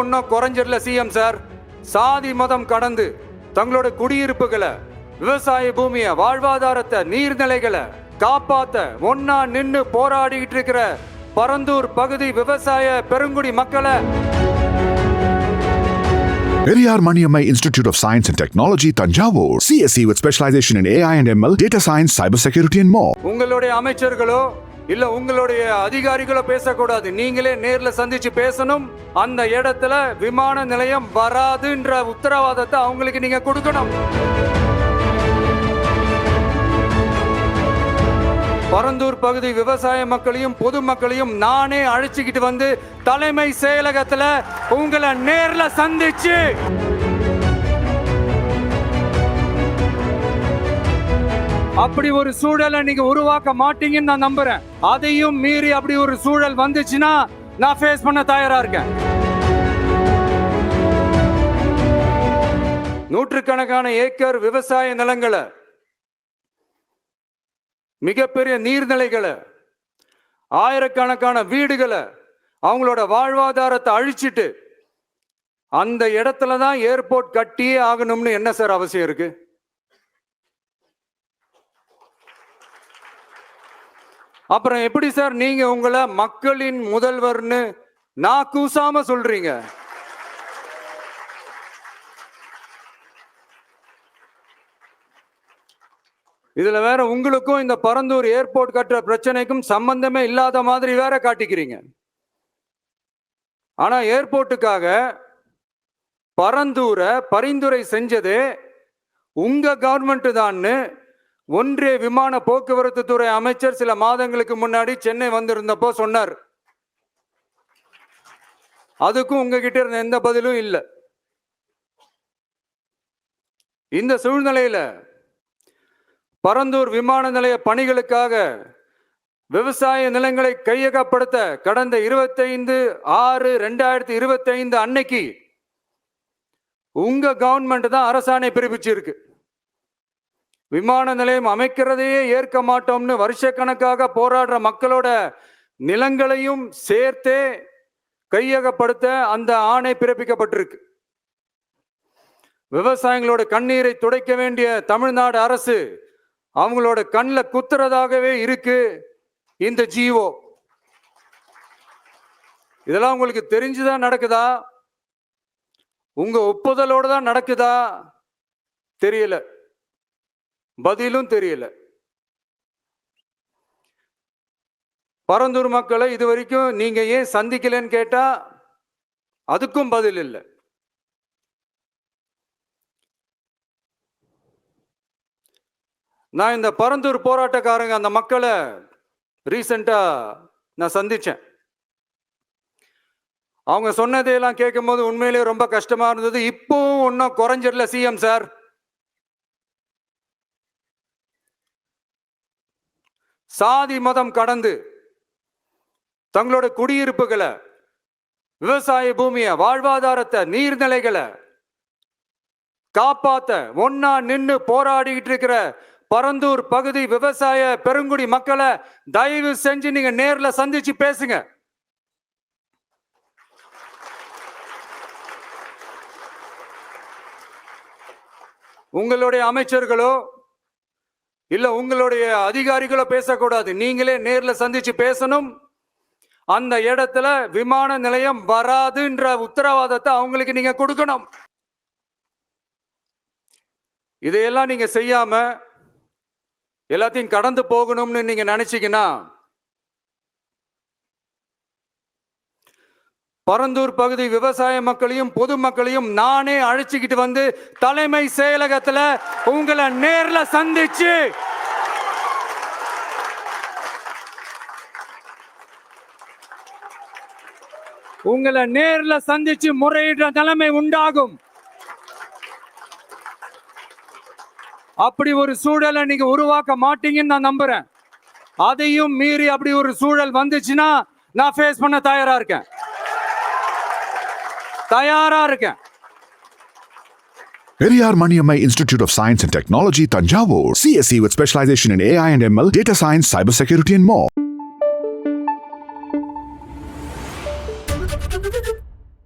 ஒன்றும் குறைஞ்சிடல CM sir சாதி மதம் கடந்து தங்களோட குடியிருப்புகளை விவசாய பூமியை வாழ்வாதாரத்தை நீர்நிலைகளை காப்பாத்த ஒன்னா நின்னு போராடிக்கிட்டு இருக்கிற பரந்தூர் பகுதி விவசாய பெருங்குடி மக்களை Periyar Maniammai Institute of Science and Technology, Tanjavur. CSE with specialization in AI and ML, data science, cybersecurity, and more. உங்களுடைய அமைச்சர்களோ இல்ல உங்களுடைய அதிகாரிகளோ பேசக்கூடாது. நீங்களே நேர்ல சந்திச்சு பேசணும். அந்த இடத்துல விமான நிலையம் வராதுன்ற உத்தரவாதத்தை அவங்களுக்கு நீங்க கொடுக்கணும். பரந்தூர் பகுதி விவசாய மக்களையும் பொதுமக்களையும் நானே அழைச்சிக்கிட்டு வந்து தலைமை செயலகத்துல உங்களை நேர்ல சந்திச்சு அப்படி ஒரு சூழலை நீங்க உருவாக்க மாட்டீங்கன்னு நான் நம்புறேன். அதையும் மீறி அப்படி ஒரு சூழல் வந்துச்சுன்னா நான் ஃபேஸ் பண்ண தயாரா இருக்கேன். நூற்றுக்கணக்கான ஏக்கர் விவசாய நிலங்களை மிகப்பெரிய நீர்நிலைகளை ஆயிரக்கணக்கான வீடுகளை அவங்களோட வாழ்வாதாரத்தை அழிச்சிட்டு அந்த இடத்துல தான் ஏர்போர்ட் கட்டியே ஆகணும்னு என்ன சார் அவசியம் இருக்குது அப்புறம் எப்படி சார் நீங்க உங்களை மக்களின் முதல்வர்னு நான் கூசாம சொல்றீங்க? இதுல வேற உங்களுக்கும் இந்த பரந்தூர் ஏர்போர்ட் கட்டுற பிரச்சனைக்கும் சம்பந்தமே இல்லாத மாதிரி வேற காட்டிக்கிறீங்க. ஆனா ஏர்போர்ட்டுக்காக பரந்தூரை பரிந்துரை செஞ்சது உங்க கவர்மெண்ட் தான்னு ஒன்றிய விமான போக்குவரத்து துறை அமைச்சர் சில மாதங்களுக்கு முன்னாடி சென்னை வந்திருந்தப்போ சொன்னார். அதுக்கும் உங்ககிட்ட இருந்த எந்த பதிலும் இல்லை. இந்த சூழ்நிலையில பரந்தூர் விமான நிலைய பணிகளுக்காக விவசாய நிலங்களை கையகப்படுத்த கடந்த இருபத்தைந்து ஆறு ரெண்டாயிரத்தி இருபத்தைந்து அன்னைக்கு உங்க கவர்மெண்ட் தான் அரசாணை பிறப்பிச்சிருக்கு விமான நிலையம் அமைக்கிறதையே ஏற்க மாட்டோம்னு வருஷக்கணக்காக போராடுற மக்களோட நிலங்களையும் சேர்த்தே கையகப்படுத்த அந்த ஆணை பிறப்பிக்கப்பட்டிருக்கு. விவசாயிகளோட கண்ணீரை துடைக்க வேண்டிய தமிழ்நாடு அரசு அவங்களோட கண்ணில் குத்துறதாகவே இருக்கு இந்த ஜீவோ. இதெல்லாம் உங்களுக்கு தெரிஞ்சுதான் நடக்குதா? உங்க ஒப்புதலோட தான் நடக்குதா? தெரியல. பதிலும் தெரியல. பரந்தூர் மக்களை இது வரைக்கும் நீங்க ஏன் சந்திக்கலன்னு கேட்டா அதுக்கும் பதில் இல்லை. நான் இந்த பரந்தூர் போராட்டக்காரங்க அந்த மக்களை ரீசண்டா நான் சந்திச்சேன். அவங்க சொன்னதையெல்லாம் கேட்கும்போது உண்மையிலேயே ரொம்ப கஷ்டமா இருந்தது. இப்போவும் ஒன்றும் குறைஞ்சிடல சிஎம் சார். சாதி மதம் கடந்து தங்களோட குடியிருப்புகளை விவசாய பூமியை வாழ்வாதாரத்தை நீர்நிலைகளை காப்பாத்த ஒன்னா நின்று போராடிக்கிட்டு இருக்கிற பரந்தூர் பகுதி விவசாய பெருங்குடி மக்களை தயவு செஞ்சு நீங்க நேர்ல சந்திச்சு பேசுங்க. உங்களுடைய அமைச்சர்களோ இல்ல உங்களுடைய அதிகாரிகளோ பேசக்கூடாது. நீங்களே நேர்ல சந்திச்சு பேசணும். அந்த இடத்துல விமான நிலையம் வராதுன்ற உத்தரவாதத்தை அவங்களுக்கு நீங்க கொடுக்கணும். இதையெல்லாம் நீங்க செய்யாம எல்லாத்தையும் கடந்து போகணும்னு நீங்க நினைச்சீங்கன்னா பரந்தூர் பகுதி விவசாய மக்களையும் பொதுமக்களையும் நானே அழைச்சிக்கிட்டு வந்து தலைமை செயலகத்துல உங்களை நேர்ல சந்திச்சு உங்களை நேரில் சந்திச்சு முறையிடுற நிலைமை உண்டாகும் அப்படி ஒரு சூழலை நீங்க உருவாக்க மாட்டீங்கன்னு நான் நம்புறேன் அதையும் மீறி அப்படி ஒரு சூழல் வந்துச்சுன்னா நான் ஃபேஸ் பண்ண தயாரா இருக்கேன் தயாரா இருக்கேன் Periyar Maniammai institute of science and technology Thanjavur CSC with specialisation in AI and ML data science cyber security and மோ